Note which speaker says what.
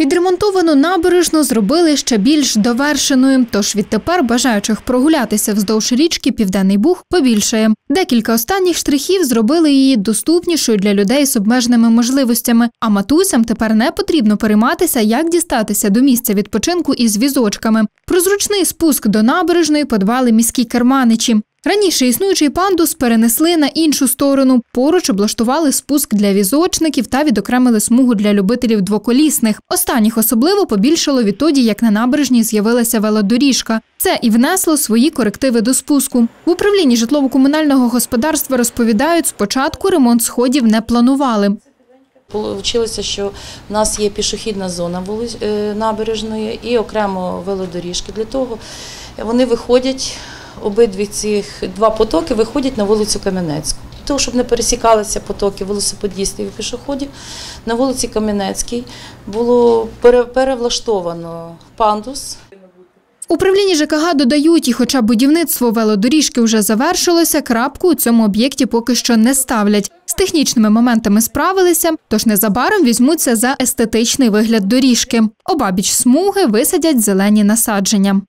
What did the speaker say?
Speaker 1: Відремонтовану набережну зробили ще більш довершеною, тож відтепер бажаючих прогулятися вздовж річки Південний Буг побільшає. Декілька останніх штрихів зробили її доступнішою для людей з обмеженими можливостями. А матусям тепер не потрібно перейматися, як дістатися до місця відпочинку із візочками. Про зручний спуск до набережної подбали міські керманичі. Раніше існуючий пандус перенесли на іншу сторону. Поруч облаштували спуск для візочників та відокремили смугу для любителів двоколісних. Останніх особливо побільшало відтоді, як на набережній з'явилася велодоріжка. Це і внесло свої корективи до спуску. В управлінні житлово-комунального господарства розповідають, спочатку ремонт сходів не планували.
Speaker 2: Получилося, що в нас є пішохідна зона е, набережної і окремо велодоріжки. Для того вони виходять, обидві цих два потоки виходять на вулицю Кам'янецьку. Того, щоб не пересікалися потоки велосипедістів і пішоходів, на вулиці Кам'янецькій було пере- перевлаштовано пандус
Speaker 1: В управлінні ЖКГ додають, і хоча будівництво велодоріжки вже завершилося, крапку у цьому об'єкті поки що не ставлять. З технічними моментами справилися, тож незабаром візьмуться за естетичний вигляд доріжки. Обабіч смуги висадять зелені насадження.